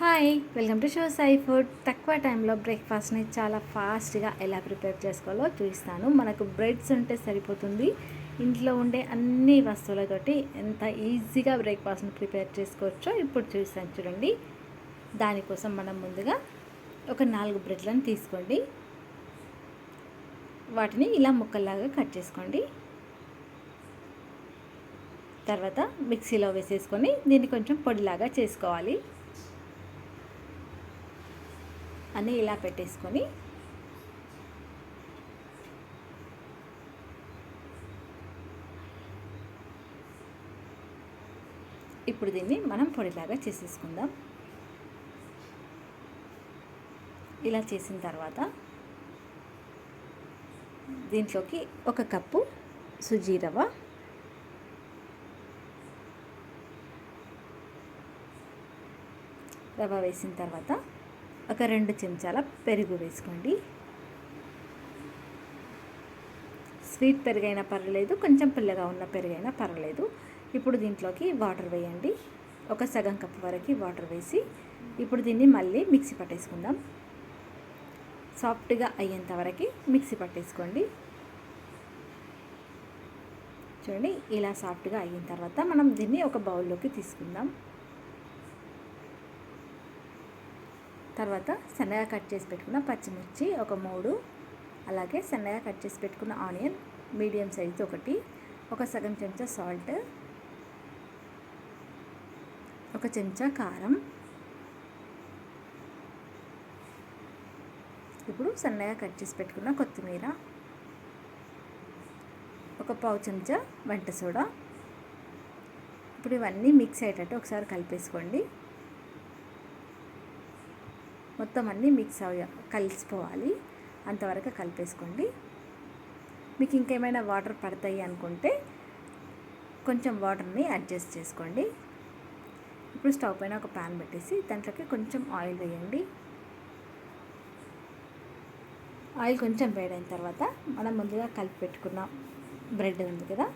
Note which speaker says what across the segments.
Speaker 1: Hi welcome to show Sai food తక్కువ టైంలో బ్రేక్ఫాస్ట్ని చాలా ఫాస్ట్గా ఎలా ప్రిపేర్ చేసుకోవాలో చూపిస్తాను. మనకు బ్రెడ్స్ ఉంటే సరిపోతుంది. ఇంట్లో ఉండే అన్ని వస్తువులతోటి ఎంత ఈజీగా బ్రేక్ఫాస్ట్ని ప్రిపేర్ చేసుకోవచ్చో ఇప్పుడు చూపిస్తాను చూడండి. దానికోసం మనం ముందుగా ఒక నాలుగు బ్రెడ్లను తీసుకోండి. వాటిని ఇలా ముక్కల్లాగా కట్ చేసుకోండి. తర్వాత మిక్సీలో వేసేసుకొని దీన్ని కొంచెం పొడిలాగా చేసుకోవాలి. అన్నీ ఇలా పెట్టేసుకొని ఇప్పుడు దీన్ని మనం పొడిలాగా చేసేసుకుందాం. ఇలా చేసిన తర్వాత దీంట్లోకి ఒక కప్పు సుజీ రవ్వ రవ్వ వేసిన తర్వాత ఒక రెండు చెంచాల పెరుగు వేసుకోండి. స్వీట్ పెరుగైనా పర్వాలేదు కొంచెం పిల్లగా ఉన్న పెరుగైనా పర్వాలేదు. ఇప్పుడు దీంట్లోకి వాటర్ వేయండి. ఒక సగం కప్ వరకు వాటర్ వేసి ఇప్పుడు దీన్ని మళ్ళీ మిక్సీ పట్టేసుకుందాం. సాఫ్ట్గా అయ్యేంత వరకు మిక్సీ పట్టేసుకోండి. చూడండి ఇలా సాఫ్ట్గా అయిన తర్వాత మనం దీన్ని ఒక బౌల్లోకి తీసుకుందాం. తర్వాత సన్నగా కట్ చేసి పెట్టుకున్న పచ్చిమిర్చి ఒక మూడు అలాగే సన్నగా కట్ చేసి పెట్టుకున్న ఆనియన్ మీడియం సైజ్ ఒకటి ఒక సగం చెంచా సాల్ట్ ఒక చెంచా కారం. ఇప్పుడు సన్నగా కట్ చేసి పెట్టుకున్న కొత్తిమీర ఒక పావు చెంచా వంట సోడా. ఇప్పుడు ఇవన్నీ మిక్స్ అయ్యేటట్టు ఒకసారి కలిపేసుకోండి. మొత్తం అన్నీ మిక్స్ అవ కలిసిపోవాలి. అంతవరకు కలిపేసుకోండి. మీకు ఇంకేమైనా వాటర్ పడతాయి అనుకుంటే కొంచెం వాటర్ని అడ్జస్ట్ చేసుకోండి. ఇప్పుడు స్టవ్ పైన ఒక ప్యాన్ పెట్టేసి దాంట్లోకి కొంచెం ఆయిల్ వేయండి. ఆయిల్ కొంచెం వేడైన తర్వాత మనం ముందుగా కలిపి పెట్టుకున్న బ్రెడ్ ఉంది కదా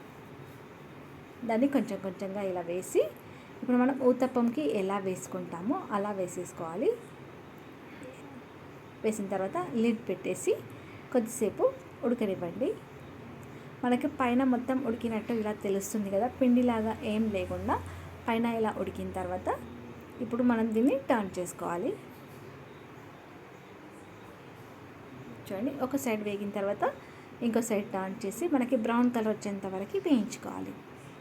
Speaker 1: దాన్ని కొంచెం కొంచెంగా ఇలా వేసి ఇప్పుడు మనం ఊతప్పంకి ఎలా వేసుకుంటామో అలా వేసేసుకోవాలి. వేసిన తర్వాత లిడ్ పెట్టేసి కొద్దిసేపు ఉడకనివ్వండి. మనకి పైన మొత్తం ఉడికినట్టు ఇలా తెలుస్తుంది కదా పిండిలాగా ఏం లేకుండా పైన ఇలా ఉడికిన తర్వాత ఇప్పుడు మనం దీన్ని టర్న్ చేసుకోవాలి. చూడండి ఒక సైడ్ వేగిన తర్వాత ఇంకో సైడ్ టర్న్ చేసి మనకి బ్రౌన్ కలర్ వచ్చేంత వరకు వేయించుకోవాలి.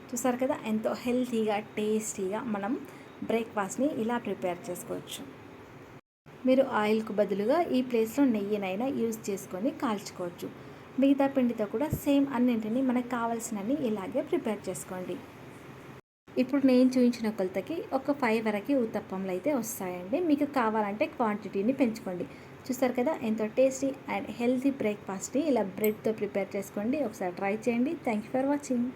Speaker 1: చూసారు కదా ఎంతో హెల్తీగా టేస్టీగా మనం బ్రేక్ఫాస్ట్ని ఇలా ప్రిపేర్ చేసుకోవచ్చు. మీరు ఆయిల్కు బదులుగా ఈ ప్లేస్లో నెయ్యినైనా యూజ్ చేసుకొని కాల్చుకోవచ్చు. మిగతా పిండితో కూడా సేమ్ అన్నింటినీ మనకు కావాల్సినవి ఇలాగే ప్రిపేర్ చేసుకోండి. ఇప్పుడు నేను చూపించిన కొలతకి ఒక ఫైవ్ వరకు ఉత్తప్పంలో అయితే వస్తాయండి. మీకు కావాలంటే క్వాంటిటీని పెంచుకోండి. చూస్తారు కదా ఎంతో టేస్టీ అండ్ హెల్తీ బ్రేక్ఫాస్ట్ని ఇలా బ్రెడ్తో ప్రిపేర్ చేసుకోండి. ఒకసారి ట్రై చేయండి. Thank you for watching.